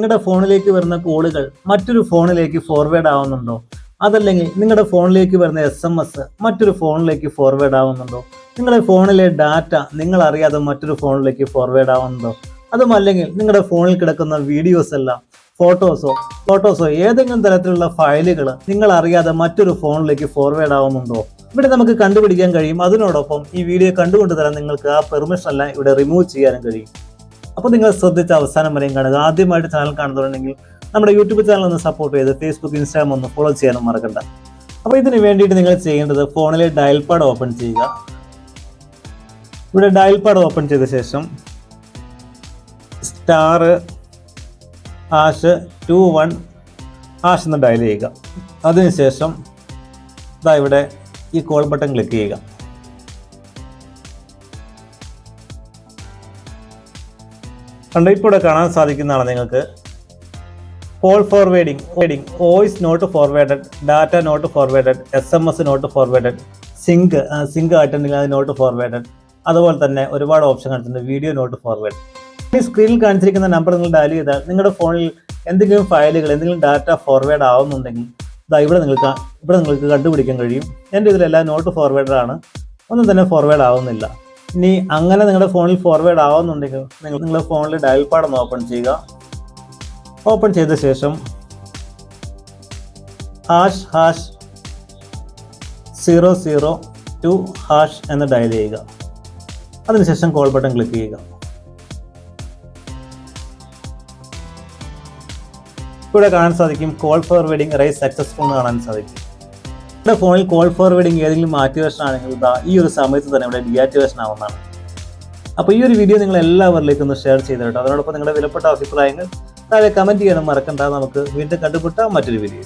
നിങ്ങളുടെ ഫോണിലേക്ക് വരുന്ന കോളുകൾ മറ്റൊരു ഫോണിലേക്ക് ഫോർവേഡ് ആവുന്നുണ്ടോ? അതല്ലെങ്കിൽ നിങ്ങളുടെ ഫോണിലേക്ക് വരുന്ന എസ് എം എസ് മറ്റൊരു ഫോണിലേക്ക് ഫോർവേഡ് ആവുന്നുണ്ടോ? നിങ്ങളുടെ ഫോണിലെ ഡാറ്റ നിങ്ങൾ അറിയാതെ മറ്റൊരു ഫോണിലേക്ക് ഫോർവേഡ് ആവുന്നുണ്ടോ? അതുമല്ലെങ്കിൽ നിങ്ങളുടെ ഫോണിൽ കിടക്കുന്ന വീഡിയോസ് എല്ലാം ഫോട്ടോസോ ഫോട്ടോസോ ഏതെങ്കിലും തരത്തിലുള്ള ഫയലുകൾ നിങ്ങൾ അറിയാതെ മറ്റൊരു ഫോണിലേക്ക് ഫോർവേഡ് ആവുന്നുണ്ടോ? ഇവിടെ നമുക്ക് കണ്ടുപിടിക്കാൻ കഴിയും. അതിനോടൊപ്പം ഈ വീഡിയോ കണ്ടുകൊണ്ട് തരാൻ നിങ്ങൾക്ക് ആ പെർമിഷൻ എല്ലാം ഇവിടെ റിമൂവ് ചെയ്യാനും കഴിയും. അപ്പോൾ നിങ്ങൾ ശ്രദ്ധിച്ച അവസാനം വരെയും കാണുക. ആദ്യമായിട്ട് ചാനൽ കാണുന്നുണ്ടെങ്കിൽ നമ്മുടെ യൂട്യൂബ് ചാനൽ ഒന്ന് സപ്പോർട്ട് ചെയ്ത് ഫേസ്ബുക്ക് ഇൻസ്റ്റാഗ്രാം ഒന്ന് ഫോളോ ചെയ്യാനും മറക്കണ്ട. അപ്പോൾ ഇതിന് വേണ്ടിയിട്ട് നിങ്ങൾ ചെയ്യേണ്ടത് ഫോണിലെ ഡയൽ പാഡ് ഓപ്പൺ ചെയ്യുക. ഇവിടെ ഡയൽ പാഡ് ഓപ്പൺ ചെയ്ത ശേഷം star hash two one hash എന്ന് ഡയൽ ചെയ്യുക. അതിനുശേഷം ഇതാ ഇവിടെ ഈ കോൾ ബട്ടൺ ക്ലിക്ക് ചെയ്യുക. കണ്ടോ ഇപ്പോൾ ഇവിടെ കാണാൻ സാധിക്കുന്നതാണ് നിങ്ങൾക്ക്. Call forwarding forwarding voice not forwarded data not forwarded S M S not forwarded sync sync ആയിട്ടുണ്ടെങ്കിൽ അത് നോട്ട് ഫോർവേഡഡ് അതുപോലെ തന്നെ ഒരുപാട് ഓപ്ഷൻ കാണിച്ചിട്ടുണ്ട് വീഡിയോ നോട്ട് ഫോർവേഡ് ഈ സ്ക്രീനിൽ കാണിച്ചിരിക്കുന്ന നമ്പർ നിങ്ങൾ ഡയൽ ചെയ്താൽ നിങ്ങളുടെ ഫോണിൽ എന്തെങ്കിലും ഫയലുകൾ എന്തെങ്കിലും ഡാറ്റ ഫോർവേഡ് ആവുന്നുണ്ടെങ്കിൽ ഇതാ ഇവിടെ നിങ്ങൾക്ക് ഇവിടെ നിങ്ങൾക്ക് കണ്ടുപിടിക്കാൻ കഴിയും. എന്റെ ഇതിലെല്ലാം നോട്ട് ഫോർവേഡാണ് ഒന്നും തന്നെ ഫോർവേഡ് ആവുന്നില്ല. ഇനി അങ്ങനെ നിങ്ങളുടെ ഫോണിൽ ഫോർവേഡ് ആവുന്നുണ്ടെങ്കിൽ നിങ്ങൾ നിങ്ങളുടെ ഫോണിൽ ഡയൽ പാഡ് ഒന്ന് ഓപ്പൺ ചെയ്യുക. ഓപ്പൺ ചെയ്ത ശേഷം hash hash zero zero two hash എന്ന് ഡയൽ ചെയ്യുക. അതിനുശേഷം കോൾ ബട്ടൺ ക്ലിക്ക് ചെയ്യുക. ഇവിടെ കാണാൻ സാധിക്കും കോൾ ഫോർവേഡിംഗ് റൈസ് സക്സസ്ഫുൾ എന്ന് കാണാൻ സാധിക്കും. ഇവിടെ ഫോണിൽ കോൾ ഫോർവേഡിംഗ് ഏതെങ്കിലും ആക്ടിവേഷൻ ആണെങ്കിൽ ഇതാ ഈ ഒരു സമയത്ത് തന്നെ ഇവിടെ ഡീആക്ടിവേഷൻ ആവുന്നതാണ്. അപ്പോൾ ഈ ഒരു വീഡിയോ നിങ്ങൾ എല്ലാവരിലേക്കും ഒന്ന് ഷെയർ ചെയ്ത് കേട്ടോ അതിനോടൊപ്പം നിങ്ങളുടെ വിലപ്പെട്ട അഭിപ്രായങ്ങൾ താഴെ കമന്റ് ചെയ്യാനും മറക്കണ്ട. നമുക്ക് വീണ്ടും കണ്ടുപിട്ടാം മറ്റൊരു വീഡിയോ